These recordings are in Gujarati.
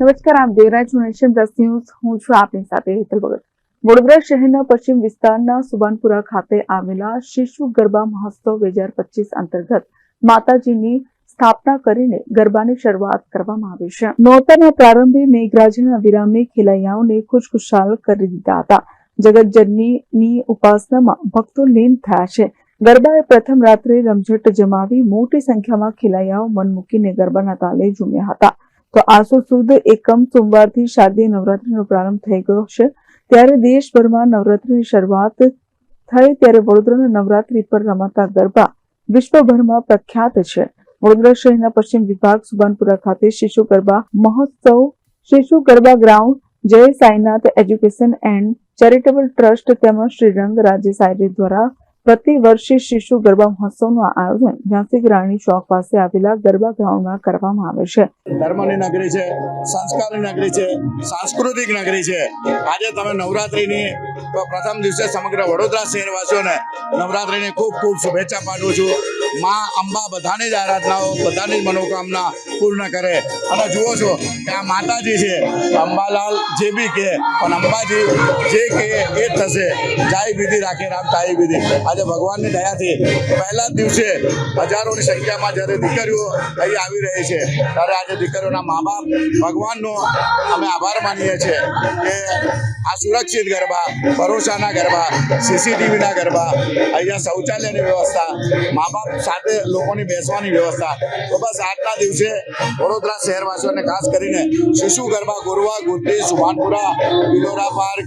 નમસ્કાર, આપ જોઈ રહ્યા છો નેશન પ્લસ ન્યૂઝ. હું છું આપની સાથે હેતલ ભગત. વડોદરા શહેરના પશ્ચિમ વિસ્તારના સુબાનપુરા ખાતે આવેલા શિશુ ગરબા મહોત્સવ બે હજાર પચીસ અંતર્ગત માતાજીની સ્થાપના કરીને ગરબાની શરૂઆત કરવામાં આવી છે. નોરતાના પ્રારંભે મેઘરાજના વિરામે ખેલૈયાઓને ખુશખુશાલ કરી દીધા હતા. જગતજનની ઉપાસનામાં ભક્તો લીન થયા છે. ગરબાએ પ્રથમ રાત્રે રમઝટ જમાવી મોટી સંખ્યામાં ખેલૈયાઓ મન મૂકીને ગરબાના તાલે ઝૂમ્યા હતા. તો આસો સુદ એકમ સોમવારથી શારદીય નવરાત્રીનો પ્રારંભ થઈ ગયો છે. ત્યારે દેશભરમાં નવરાત્રીની શરૂઆત થઈ ત્યારે વડોદરાના નવરાત્રી પર રમાતા ગરબા વિશ્વભરમાં પ્રખ્યાત છે. વડોદરા શહેરના પશ્ચિમ વિભાગ સુબાનપુરા ખાતે શિશુ ગરબા મહોત્સવ, શિશુ garba ground, Jai Sainath education and charitable trust તેમજ શ્રી રંગ રાજ્ય સાયરી દ્વારા પ્રતિ વર્ષે શિશુ ગરબા મહોત્સવનું આયોજન ઝાંસી રાણી ચોક પાસે આવેલા ગરબા ગ્રાઉન્ડમાં કરવામાં આવે છે. ધર્મની નગરી છે, સંસ્કારની નગરી છે, સાંસ્કૃતિક નગરી છે. આજે તમે નવરાત્રીની પ્રથમ દિવસે સમગ્ર વડોદરા શહેરવાસીઓને નવરાત્રીની ખૂબ ખૂબ શુભેચ્છા પાઠવું છું. માં અંબા બધાની જ આરાધનાઓ, બધાની જ મનોકામના પૂર્ણ કરે. અને જુઓ છો કે આ માતાજી છે, અંબાલાલ જે બી કહે પણ અંબાજી જે કહે એ થશે. જાય વિધિ રાખે રામ તાઈ વિધિ. આજે ભગવાનની દયાથી પહેલા જ દિવસે હજારોની સંખ્યામાં જ્યારે દીકરીઓ અહીં આવી રહી છે, ત્યારે આજે દીકરીઓના મા બાપ ભગવાનનો અમે આભાર માનીએ છીએ કે આ સુરક્ષિત ગરબા, ભરોસાના ગરબા સીસીટીવીના ગરબા, અહીંયા શૌચાલયની વ્યવસ્થા મા બાપ સાથે લોકોની બેસવાની વ્યવસ્થા. તો બસ આજના દિવસે વડોદરા શહેરવાસીઓને ખાસ કરીને શિશુ ગરબા ગોરવા ગુદ્દી સુભાનપુરા વિલોરા પાર્ક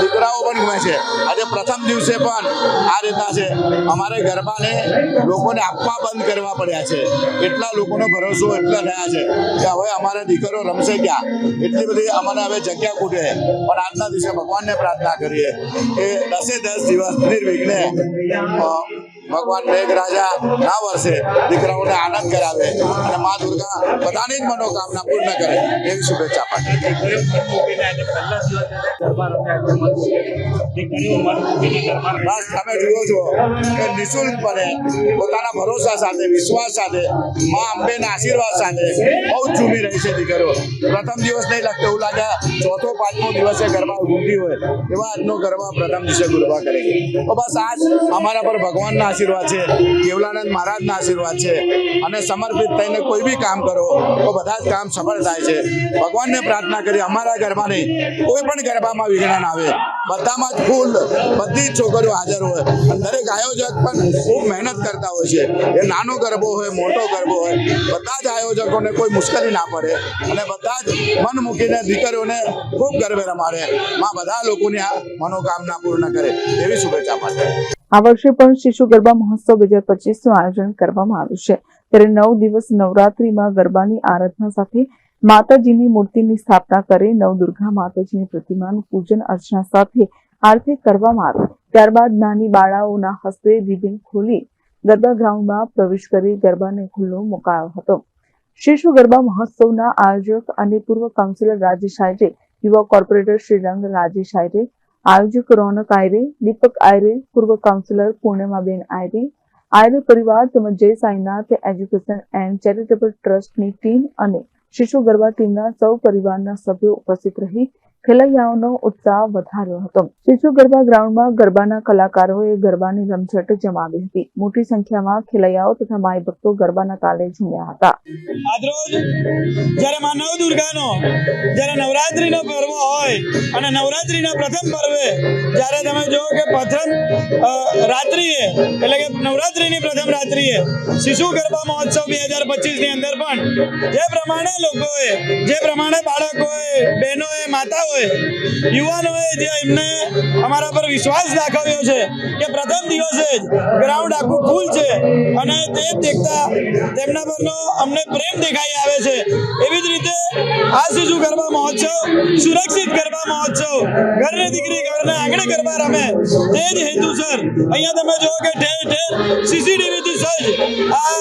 દીકરાઓ પણ ગમે છે. આજે પ્રથમ દિવસે પણ આ રીતના છે. અમારે ગરબાને લોકોને આપવા બંધ કરવા પડ્યા છે. એટલા લોકોનો ભરોસો એટલા થયા છે કે હવે અમારા દીકરો રમશે ક્યાં? એટલી બધી અમને હવે જગ્યા ખૂટે પણ આજના દિવસે ભગવાનને પ્રાર્થના કરીએ કે દસે દસ દિવસ નિર્વિઘ્ને ભગવાન મેઘરાજા ના વર્ષે દીકરાઓને આનંદ કરાવે અને મા દુર્ગા બધાની જ મનોકામના પૂર્ણ કરે એવી શુભેચ્છા પાઠવી બસ, તમે જુઓ છો કે નિઃશુલ્કપણે પોતાના ભરોસા સાથે, વિશ્વાસ સાથે, મા અંબેના આશીર્વાદ સાથે બહુ જ ઝૂમી રહી છે દીકરીઓ પ્રથમ દિવસ નહીં લાગતો એવું લાગે, ચોથો, પાંચમો દિવસે ગરબા ઘૂમતી હોય, એવા આજનો ગરબા પ્રથમ દિવસે ગરબા કરે તો બસ, આજ અમારા પર ભગવાનના આશીર્વાદ છે. કેવલાનંદ મહારાજના આશીર્વાદ છે. અને સમર્પિત થઈને કોઈ બી કામ કરો, તો બધા જ કામ સફળ થાય છે. ભગવાનને પ્રાર્થના કરી અમારા ગરબા નહીં કોઈ પણ ગરબામાં વિઘ્ન આવે. બધામાં જ ફૂલ, બધી જ છોકરીઓ હાજર હોય. દરેક આયોજક પણ ખૂબ મહેનત કરતા હોય છે. એ નાનો ગરબો હોય, મોટો ગરબો હોય, બધા જ આયોજકોને કોઈ મુશ્કેલી ના પડે. અને બધા જ મન મૂકીને દીકરીઓને ખૂબ ગરબે રમાડે. માં બધા લોકોની આ મનોકામના પૂર્ણ કરે. એવી શુભેચ્છા પાઠવે આ વર્ષે પણ શિશુ ગરબા મહોત્સવ બે હજાર પચીસનું આયોજન કરવામાં આવ્યું છે. ત્યારે નવ દિવસ નવરાત્રીમાં ગરબાની આરાધના સાથે માતાજીની મૂર્તિની સ્થાપના કરી નવદુર્ગા માતાજીની પ્રતિમાનું પૂજન અર્ચના સાથે આરતી કરવામાં આવી. ત્યારબાદ નાની બાળાઓના હસ્તે રિબિન ખોલી ગરબા ગ્રાઉન્ડમાં પ્રવેશ કરી ગરબાને ખુલ્લો મુકાયો હતો. શિશુ ગરબા મહોત્સવના આયોજક અને પૂર્વ કાઉન્સિલર રાજેશ આયરે યુવા કોર્પોરેટર શ્રી રંગ રાજેશ આયરે આયોજક રોનક આયરે, દીપક આયરે, પૂર્વ કાઉન્સિલર પૂર્ણિમાબેન આયરે આયરે પરિવાર તેમજ Jai Sainath education and charitable ટ્રસ્ટની ટીમ અને શિશુ ગરબા ટીમના સૌ પરિવારના સભ્યો ઉપસ્થિત રહી ખેલૈયાઓનો ઉત્સાહ વધાર્યો હતો. શિશુ ગરબા ગ્રાઉન્ડમાં ગરબાના કલાકારોએ ગરબાની રમઝટ જમાવી હતી. મોટી સંખ્યામાં ખેલૈયાઓ તથા માય ભક્તો ગરબાના તાલે ઝૂમ્યા હતા. આજરોજ જ્યારે તમે જો કે પ્રથમ રાત્રિએ, એટલે કે નવરાત્રીની પ્રથમ રાત્રિએ શિશુ ગરબા મહોત્સવ બે હજાર પચીસની અંદર પણ જે પ્રમાણે લોકોએ, જે પ્રમાણે બાળકોએ, બહેનોએ, માતાઓએ ખેલૈયાઓએ યુવાનોએ જે એમને અમારા પર વિશ્વાસ દાખવ્યો છે કે પ્રથમ દિવસે જ ગ્રાઉન્ડ આખું ફૂલ છે અને તે દેખતા તેમના પરનો અમને પ્રેમ દેખાઈ આવે છે. એવી જ રીતે આ શિશુ ગરબા મહોત્સવ સુરક્ષિત ગરબા મહોત્સવ ઘરની દીકરી ઘરના આંગણે ગરબા રમે. તે જ હેતુસર અહીંયા તમે જુઓ કે ઠેર ઠેર સીસીટીવીથી સજ્જ આ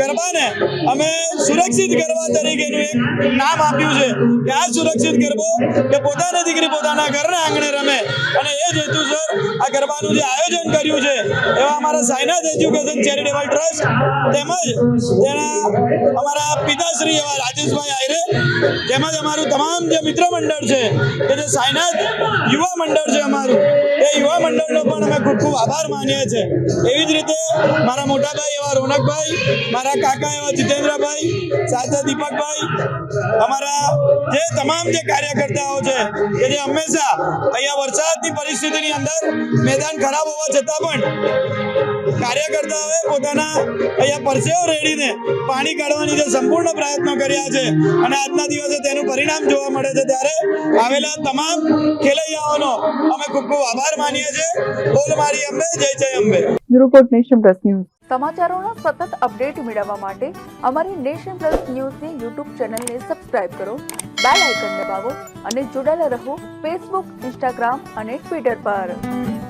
ગરબાને અમે સુરક્ષિત ગરબા તરીકેનું એક નામ આપ્યું છે કે આ સુરક્ષિત ગરબો કે પોતાની દીકરી પોતાના ઘરના આંગણે રમે. અને એ જ હેતુસર આ ગરબાનું જે આયોજન કર્યું છે, એવા અમારા સાયનાથ એજ્યુકેશન ચેરિટેબલ ટ્રસ્ટ તેમજ તેના અમારા પિતાશ્રી એવા રાજેશભાઈ આયરે તેમજ અમારું તમામ જે મિત્ર મંડળ છે, કે જે સાયનાથ યુવા મંડળ છે અમારું, એ યુવા મંડળનો પણ અમે ખૂબ ખૂબ આભાર માનીએ છીએ. એવી જ રીતે મારા મોટાભાઈ એવા રોનકભાઈ, મારા કાકા એવા જીતેન્દ્રભાઈ, સાથે દીપકભાઈ, અમારા જે તમામ જે કાર્યકર્તાઓ છે, કે જે હંમેશા અહીંયા વરસાદની પરિસ્થિતિની અંદર મેદાન ખરાબ હોવા છતાં પણ કાર્યકર્તાઓએ પોતાના અહીંયા પરસેવો રેડીને પાણી કાઢવાની જે સંપૂર્ણ પ્રયત્નો કર્યા છે અને આજના દિવસે તેનું પરિણામ જોવા મળે છે ત્યારે આવેલા તમામ ખેલૈયાઓનો અમે ખૂબ ખૂબ આભાર માનીએ છીએ. બોલ મારી Ambe Jai Jai Ambe. Report nation plus news. સમાચારોના સતત અપડેટ મેળવવા માટે અમારી નેશન પ્લસ ન્યૂઝની યુટ્યુબ ચેનલને સબસ્ક્રાઇબ કરો બેલ આઇકન દબાવો અને જોડાયેલા રહો ફેસબુક ઇન્સ્ટાગ્રામ અને ટ્વિટર પર.